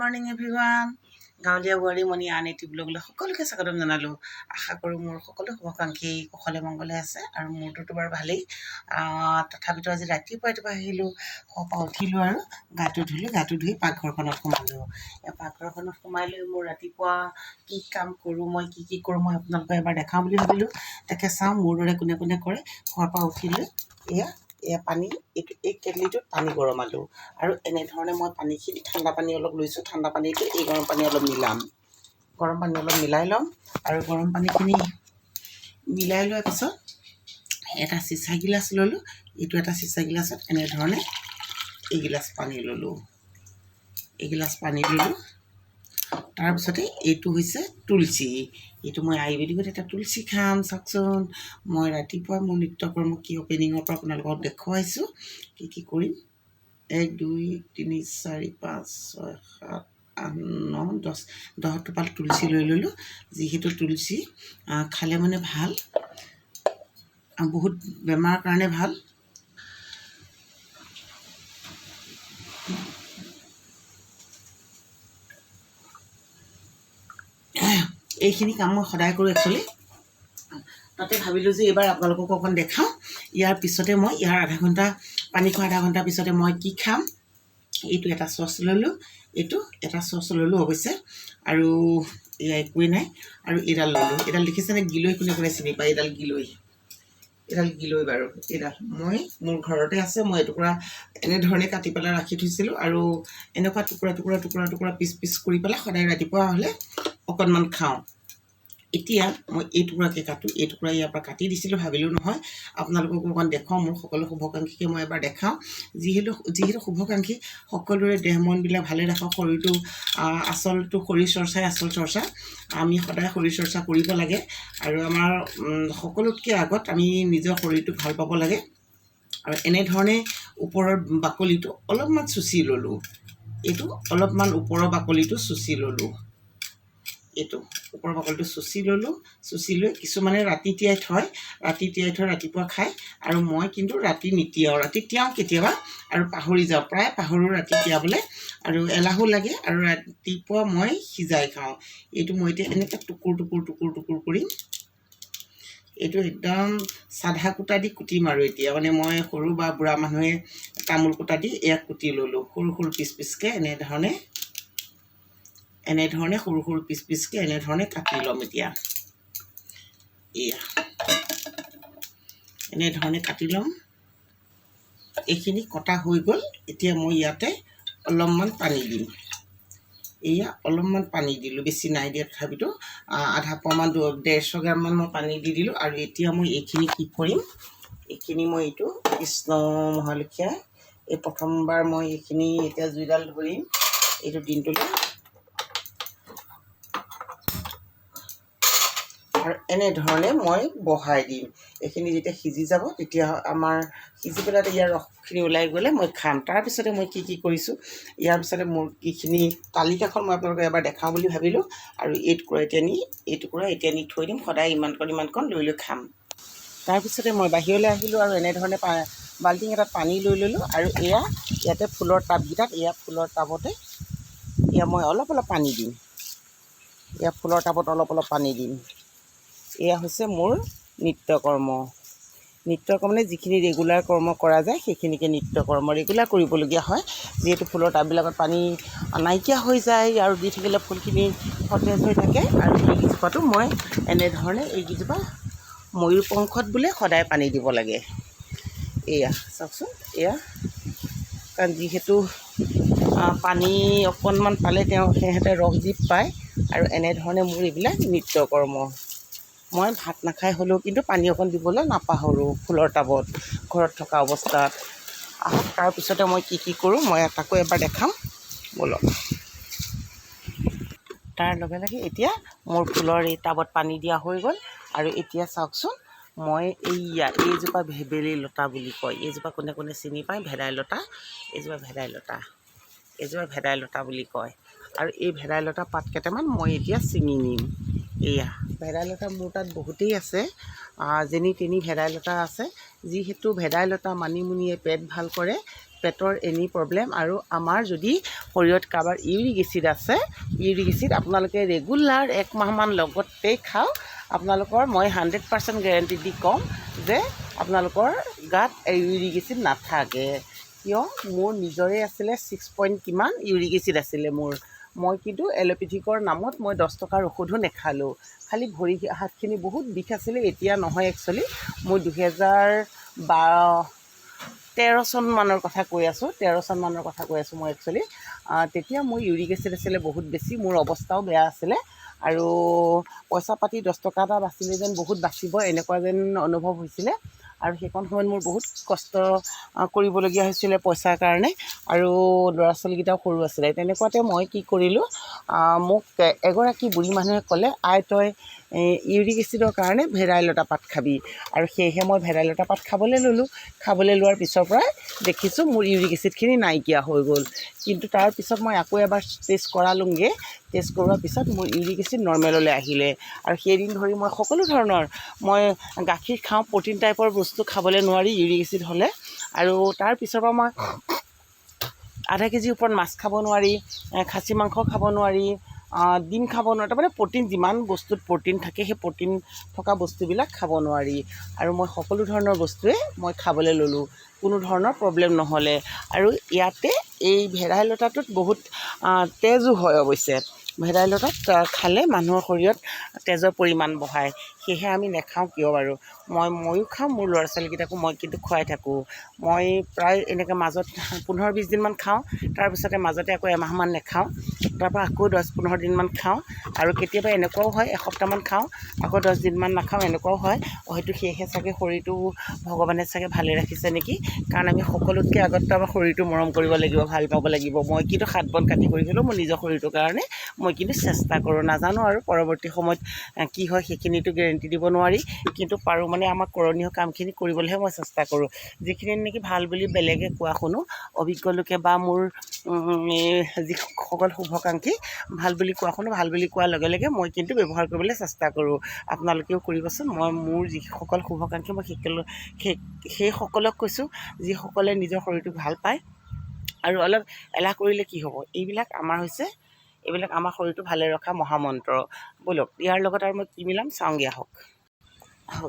Morning everyone গাঁৱলীয়া বোৱাৰী মণি আন এটি ব্লগলৈ সকলোকে স্বাগতম জনালোঁ। আশা কৰোঁ মোৰ সকলো শুভাকাংক্ষী কুশলে মংগলে আছে আৰু মোৰটোতো বাৰু ভালেই। তথাপিতো আজি ৰাতিপুৱা ৰাতিপুৱা আহিলোঁ পৰা উঠিলোঁ আৰু গাটো ধুলোঁ গাটো ধুই পাকঘৰখনত সোমালোঁ। পাকঘৰখনত সোমাই লৈ মোৰ ৰাতিপুৱা কি কাম কৰোঁ মই কি কি কৰোঁ মই আপোনালোকক এবাৰ দেখাওঁ বুলি ভাবিলোঁ। তাকে চাওঁ মোৰ দৰে কোনে কোনে কৰে। শুৱাৰ পৰা উঠিলৈ এয়া এয়া পানী এইটো এই কেটলিটোত পানী গৰমালোঁ আৰু এনেধৰণে মই পানীখিনি ঠাণ্ডা পানী অলপ লৈছোঁ ঠাণ্ডা পানীটো এই গৰম পানী অলপ মিলাম। গৰম পানী অলপ মিলাই ল'ম আৰু গৰম পানীখিনি মিলাই লোৱাৰ পিছত এটা চিচা গিলাচ ল'লোঁ এইটো এটা চিচা গিলাচত এনেধৰণে এগিলাচ পানী ল'লোঁ। এগিলাচ পানী ল'লোঁ। তাৰপিছতে এইটো হৈছে তুলসী। এইটো মই আয়ুৰ্বেদিকত এটা তুলসী খাম, চাওকচোন। মই ৰাতিপুৱা মোৰ নিত্যকৰ্ম কি অপেনিঙৰ পৰা আপোনালোকক দেখুৱাইছোঁ। কি কি কৰিম? এক, দুই, তিনি, চাৰি, পাঁচ, ছয়, সাত, আঠ, ন, দহ দহ টোপাল তুলসী লৈ ল'লোঁ। যিহেতু তুলসী খালে মানে ভালো বহুত বেমাৰৰ কাৰণে ভালো। এইখিনি কাম মই সদায় কৰোঁ একচুৱেলি তাতে ভাবিলোঁ যে এইবাৰ আপোনালোকক অকণ দেখাওঁ। ইয়াৰ পিছতে মই ইয়াৰ আধা ঘণ্টা পানী খোৱা আধা ঘণ্টাৰ পিছতে মই কি খাম এইটো এটা চচ ল'লোঁ। এইটো এটা চচ ল'লোঁ অৱশ্যে। আৰু এয়া একোৱেই নাই। আৰু এইডাল ল'লোঁ। এইডাল দেখিছেনে গিলৈ কোনে কোনে চিনি পায়? এইডাল গিলৈ। এইডাল গিলৈ বাৰু। এইডাল মই মোৰ ঘৰতে আছে। মই এটুকুৰা এনেধৰণে কাটি পেলাই ৰাখি থৈছিলোঁ। আৰু এনেকুৱা টুকুৰা টুকুৰা টুকুৰা টুকুৰা পিচ পিচ কৰি পেলাই সদায় ৰাতিপুৱা হ'লে অকণমান খাওঁ। এতিয়া মই এই টুকুৰাকৈ কাটোঁ এই টুকুৰা ইয়াৰ পৰা কাটি দিছিলোঁ ভাবিলোঁ নহয় আপোনালোককো অকণ দেখুৱাওঁ মোৰ সকলো শুভাকাংক্ষীকে মই এবাৰ দেখাওঁ। যিহেতু যিহেতু শুভাকাংক্ষী সকলোৰে দেহ মনবিলাক ভালে ৰাখক শৰীৰটো আচলটো শৰীৰ চৰ্চাই আচল চৰ্চা। আমি সদায় শৰীৰ চৰ্চা কৰিব লাগে আৰু আমাৰ সকলোতকৈ আগত আমি নিজৰ শৰীৰটোক ভাল পাব লাগে। আৰু এনেধৰণে ওপৰৰ বাকলিটো অলপমান চুচি ল'লোঁ। এইটো অলপমান ওপৰৰ বাকলিটো চুচি ল'লোঁ। এইটো ওপৰৰ বাকলিটো চুচি ল'লোঁ চুচি লৈ কিছুমানে ৰাতি তিয়াই থয় ৰাতি তিয়াই থৈ ৰাতিপুৱা খায় আৰু মই কিন্তু ৰাতি নিতিয়াওঁ ৰাতি তিয়াওঁ কেতিয়াবা আৰু পাহৰি যাওঁ প্ৰায় পাহৰোঁ ৰাতি তিয়াবলৈ আৰু এলাহো লাগে আৰু ৰাতিপুৱা মই সিজাই খাওঁ। এইটো মই এতিয়া এনেকৈ টুকুৰ টুকুৰ টুকুৰ টুকুৰ কৰি এইটো একদম চাধা কুটা দি কুটিম আৰু এতিয়া। মানে মই সৰু বা বুঢ়া মানুহে তামোল কুটা দি এয়া কুটি ল'লোঁ সৰু সৰু পিচ পিচকৈ এনেধৰণে এনেধৰণে সৰু সৰু পিচ পিচকৈ এনেধৰণে কাটি ল'ম এতিয়া। এয়া। এনেধৰণে কাটি ল'ম। এইখিনি কটা হৈ গ'ল। এতিয়া মই ইয়াতে অলপমান পানী দিম। এয়া অলপমান পানী দিলোঁ। বেছি নাই দিয়া তথাপিতো। আধা পোৱামান ডেৰশ গ্ৰামমান মই পানী দি দিলোঁ। আৰু এতিয়া মই এইখিনি কি কৰিম? এইখিনি মই এইটো কৃষ্ণ মহালক্ষীয়া। এই প্ৰথমবাৰ মই এইখিনি এতিয়া জুইডাল ধৰিম। এইটো দিনটোলৈ এনেধৰণে মই বহাই দিম। এইখিনি যেতিয়া সিজি যাব তেতিয়া আমাৰ সিজি পেলাই ইয়াৰ ৰসখিনি ওলাই গ'লে মই খাম। তাৰপিছতে মই কি কি কৰিছোঁ ইয়াৰ পিছতে মোৰ কিখিনি তালিকাখন মই আপোনালোকক এবাৰ দেখাওঁ বুলি ভাবিলোঁ আৰু এই টুকুৰা এতিয়া নি এই টুকুৰা এতিয়া নি থৈ দিম সদায় ইমানকণ ইমানকণ লৈ লৈ খাম। তাৰপিছতে মই বাহিৰলৈ আহিলোঁ আৰু এনেধৰণে বাল্টিং এটাত পানী লৈ ল'লোঁ আৰু এয়া ইয়াতে ফুলৰ টাবকেইটাত এয়া ফুলৰ টাবতে এয়া মই অলপ অলপ পানী দিম। এয়া ফুলৰ টাবত অলপ অলপ পানী দিম। এয়া হৈছে মোৰ নিত্য কৰ্ম নিত্য কৰ্ম মানে যিখিনি ৰেগুলাৰ কৰ্ম কৰা যায় সেইখিনিকে নিত্য কৰ্ম ৰেগুলাৰ কৰিবলগীয়া হয়। যিহেতু ফুলৰ টাববিলাকত পানী নাইকিয়া হৈ যায় আৰু দি থাকিলে ফুলখিনি সতেজ হৈ থাকে আৰু এইকেইজোপাতো মই এনেধৰণে এইকেইজোপা ময়ূৰ পংখত বোলে সদায় পানী দিব লাগে। এয়া চাওকচোন এয়া কাৰণ যিহেতু পানী অকণমান পালে তেওঁ সিহঁতে ৰসজীৱ পায় আৰু এনেধৰণে মোৰ এইবিলাক নিত্য কৰ্ম মই ভাত নাখাই হ'লেও কিন্তু পানী অকণ দিবলৈ নাপাহৰোঁ ফুলৰ টাবত ঘৰত থকা অৱস্থাত। আহক তাৰপিছতে মই কি কি কৰোঁ মই তাকো এবাৰ দেখাম। ব'লক। তাৰ লগে লগে এতিয়া মোৰ ফুলৰ এই টাবত পানী দিয়া হৈ গ'ল। আৰু এতিয়া চাওকচোন মই এইয়া এইজোপা ভেবেলী লতা বুলি কয়। এইজোপা কোনে কোনে চিনি পায়? ভেদাইলতা এইজোপা ভেদাইলতা এইজোপা ভেদাইলতা বুলি কয়। আৰু এই ভেদাইলতা পাত কেইটামান মই এতিয়া ছিঙি নিম। এয়া। ভেদাইলতা মোৰ তাত বহুতেই আছে। যেনি তেনি ভেদাইলতা আছে। যিহেতু ভেদাইলতা মানিমুনিয়ে পেট ভাল কৰে পেটৰ এনি প্ৰব্লেম আৰু আমাৰ যদি শৰীৰত কাৰোবাৰ ইউৰিক এচিড আছে ইউৰিক এচিড আপোনালোকে ৰেগুলাৰ এক মাহমান লগতেই খাওক। আপোনালোকৰ মই হাণ্ড্ৰেড পাৰ্চেণ্ট গেৰেণ্টি দি ক'ম যে আপোনালোকৰ গাত ইউৰিক এচিড নাথাকে। কিয়? মোৰ নিজৰে আছিলে ছিক্স পইণ্ট কিমান ইউৰিক এচিড আছিলে মোৰ। মই কিন্তু এল'পেথিকৰ নামত মই দহ টকাৰ ঔষধো নেখালোঁ। খালি ভৰি হাতখিনি বহুত বিষ আছিলে এতিয়া নহয় একচুৱেলি মই দুহেজাৰ বাৰ তেৰ চনমানৰ কথা কৈ আছোঁ তেৰ চনমানৰ কথা কৈ আছোঁ মই একচুৱেলি তেতিয়া মোৰ ইউৰিক এচিড আছিলে বহুত বেছি মোৰ অৱস্থাও বেয়া আছিলে। আৰু পইচা পাতি দহ টকা এটা বাচিলে যেন বহুত বাচিব এনেকুৱা যেন অনুভৱ হৈছিলে। আৰু সেইকণ সময়ত মোৰ বহুত কষ্ট কৰিবলগীয়া হৈছিলে পইচাৰ কাৰণে আৰু ল'ৰা ছোৱালীকেইটাও সৰু আছিলে। তেনেকুৱাতে মই কি কৰিলোঁ মোক এগৰাকী বুঢ়ী মানুহে ক'লে আই তই ইউৰিক এচিডৰ কাৰণে ভেদাইলতা পাত খাবি। আৰু সেয়েহে মই ভেদাইলতা পাত খাবলৈ ল'লোঁ। খাবলৈ লোৱাৰ পিছৰ পৰাই দেখিছোঁ মোৰ ইউৰিক এচিডখিনি নাইকিয়া হৈ গ'ল। কিন্তু তাৰপিছত মই আকৌ এবাৰ টেষ্ট কৰালোঁগৈ। টেষ্ট কৰোৱাৰ পিছত মোৰ ইউৰিক এচিড নৰ্মেললৈ আহিলে। আৰু সেইদিন ধৰি মই সকলো ধৰণৰ মই গাখীৰ খাওঁ প্ৰটিন টাইপৰ বস্তু খাবলৈ নোৱাৰি ইউৰিক এচিড হ'লে। আৰু তাৰপিছৰ পৰা মই আধা কেজিৰ ওপৰত মাছ খাব নোৱাৰি খাচী মাংস খাব নোৱাৰি ডিম খাব নোৱাৰি। তাৰমানে প্ৰটিন যিমান বস্তুত প্ৰটিন থাকে সেই প্ৰটিন থকা বস্তুবিলাক খাব নোৱাৰি। আৰু মই সকলো ধৰণৰ বস্তুৱে মই খাবলৈ ল'লোঁ। কোনো ধৰণৰ প্ৰব্লেম নহ'লে। আৰু ইয়াতে এই ভেদাইলতাটোত বহুত তেজো হয় অৱশ্যে। ভেদাইলতাত খালে মানুহৰ শৰীৰত তেজৰ পৰিমাণ বঢ়ায়। সেয়েহে আমি নেখাওঁ কিয় বাৰু? মই ময়ো খাওঁ মোৰ ল'ৰা ছোৱালীকেইটাকো মই কিন্তু খুৱাই থাকোঁ। মই প্ৰায় এনেকৈ মাজত পোন্ধৰ বিছ দিনমান খাওঁ তাৰপিছতে মাজতে আকৌ এমাহমান নেখাওঁ। তাৰপৰা আকৌ দহ পোন্ধৰ দিনমান খাওঁ আৰু কেতিয়াবা এনেকুৱাও হয় এসপ্তাহমান খাওঁ আকৌ দহ দিনমান নাখাওঁ এনেকুৱাও হয়। হয়তো সেয়েহে চাগে শৰীৰটো ভগৱানে চাগে ভালে ৰাখিছে নেকি? কাৰণ আমি সকলোতকৈ আগততো আমাৰ শৰীৰটো মৰম কৰিব লাগিব ভাল পাব লাগিব। মই কিন্তু সাত বন কাটি কৰি হ'লেও মোৰ নিজৰ শৰীৰটোৰ কাৰণে। মই কিন্তু চেষ্টা কৰোঁ নাজানো আৰু পৰৱৰ্তী সময়ত কি হয় সেইখিনিতো গেৰেণ্টি দিব নোৱাৰি। কিন্তু পাৰোঁ মানে আমাৰ কৰণীয় কামখিনি কৰিবলৈহে মই চেষ্টা কৰোঁ। যিখিনি নেকি ভাল বুলি বেলেগে কোৱা শুনো। অভিজ্ঞ লোকে বা মোৰ যিসকল শুভাকাংক্ষী ভাল বুলি কোৱা শুনো ভাল বুলি কোৱাৰ লগে লগে মই কিন্তু ব্যৱহাৰ কৰিবলৈ চেষ্টা কৰোঁ। আপোনালোকেও কৰিবচোন মই মোৰ যিসকল শুভাকাংক্ষী মই সেই সেইসকলক কৈছোঁ যিসকলে নিজৰ শৰীৰটোক ভাল পায় আৰু অলপ এলাহ কৰিলে কি হ'ব? এইবিলাক আমাৰ হৈছে এইবিলাক আমাৰ শৰীৰটো ভালে ৰখা মহামন্ত্ৰ। ব'লক ইয়াৰ লগত আৰু মই কি মিলাম? চাওঁগৈ আহক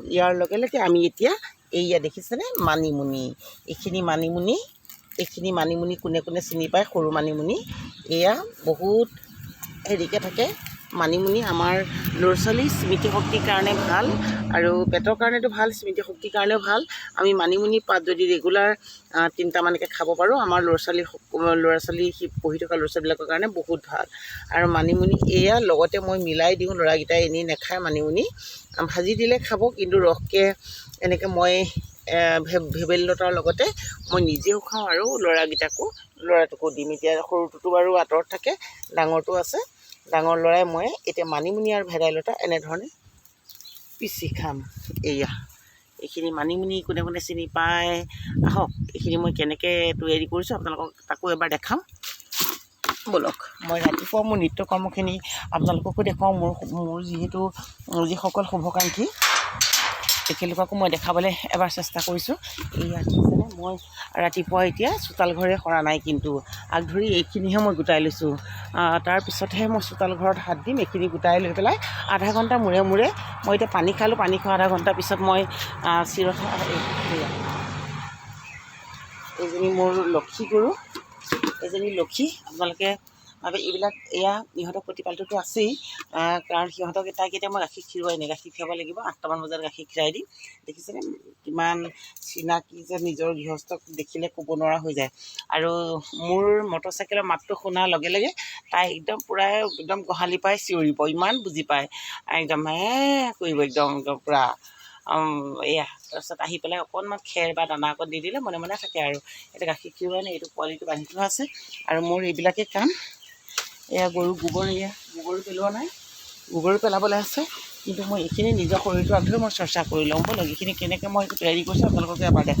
ইয়াৰ লগে লগে আমি এতিয়া এইয়া দেখিছেনে? মানিমুনি। এইখিনি মানিমুনি এইখিনি মানিমুনি কোনে কোনে চিনি পায়, সৰু মানিমুনি। এয়া বহুত হেৰিকৈ থাকে। মানিমুনি আমাৰ ল'ৰা ছোৱালীৰ স্মৃতিশক্তিৰ কাৰণে ভালো আৰু পেটৰ কাৰণেতো ভালো, স্মৃতিশক্তিৰ কাৰণেও ভালো। আমি মানিমুনি পাত যদি ৰেগুলাৰ তিনিটামানকৈ খাব পাৰোঁ, আমাৰ ল'ৰা ছোৱালী ল'ৰা ছোৱালী পঢ়ি থকা ল'ৰা ছোৱালীবিলাকৰ কাৰণে বহুত ভালো। আৰু মানিমুনি এয়া লগতে মই মিলাই দিওঁ, ল'ৰাকেইটাই এনেই নাখায় মানিমুনি। ভাজি দিলে খাব, কিন্তু ৰসকৈ এনেকৈ মই ভেবেলী লতাৰ লগতে মই নিজেও খাওঁ আৰু ল'ৰাকেইটাকো ল'ৰাটোকো দিম। এতিয়া সৰুটোতো বাৰু আঁতৰত থাকে ডাঙৰটো আছে। ডাঙৰ ল'ৰাই মই এতিয়া মানিমুনি আৰু ভেদাইলতা এনেধৰণে পিচি খাম। এয়া এইখিনি মানিমুনি কোনে কোনে চিনি পায়? আহক এইখিনি মই কেনেকৈ তৈয়াৰী কৰিছোঁ আপোনালোকক তাকো এবাৰ দেখাম। ব'লক মই ৰাতিপুৱা মোৰ নিত্য কৰ্মখিনি আপোনালোককো দেখুৱাওঁ। মোৰ মোৰ যিহেতু যিসকল শুভাকাংক্ষী তেখেতলোককো মই দেখাবলৈ এবাৰ চেষ্টা কৰিছোঁ। এয়া দেখিছেনে মই ৰাতিপুৱা এতিয়া চোতাল ঘৰে সৰা নাই কিন্তু আগ ধৰি এইখিনিহে মই গোটাই লৈছোঁ। তাৰপিছতহে মই চোতাল ঘৰত হাত দিম এইখিনি গোটাই লৈ পেলাই আধা ঘণ্টা মূৰে মূৰে মই এতিয়া পানী খালোঁ পানী খোৱা আধা ঘণ্টাৰ পিছত মই চিৰঠা এইজনী মোৰ লক্ষী গৰু এজনী লক্ষী আপোনালোকে ভাবে এইবিলাক এয়া ইহঁতৰ প্ৰতিপালটোতো আছেই কাৰণ সিহঁতক এটাই কেতিয়া মই গাখীৰ খীৰুৱাই নাই, গাখীৰ খীৰাব লাগিব, আঠটামান বজাত গাখীৰ খীৰাই দিম। দেখিছেনে? কিমান চিনাকি যে নিজৰ গৃহস্থক দেখিলে ক'ব নোৱাৰা হৈ যায়। আৰু মোৰ মটৰচাইকেলৰ মাতটো শুনাৰ লগে লগে তাই একদম পূৰা একদম গোহালি পাই চিঞৰিব ইমান বুজি পায়। একদম, হে, কৰিব একদম একদম পূৰা। এয়া, তাৰপিছত আহি পেলাই অকণমান খেৰ বা দানা অকণ দি দিলে মনে মনে থাকে আৰু এতিয়া গাখীৰ খীৰোৱা নাই, এইটো পোৱালিটো বান্ধি থোৱা আছে। আৰু মোৰ এইবিলাকেই কাম। এয়া গৰু গোবৰ এয়া। গোবৰো পেলোৱা নাই? গোবৰো পেলাবলৈ আছে কিন্তু মই এইখিনি নিজৰ শৰীৰটো আগতে মই চৰ্চা কৰি ল'ম। ব'লক এইখিনি কেনেকৈ মই তৈয়াৰী কৰিছোঁ আপোনালোকক এবাৰ দেখা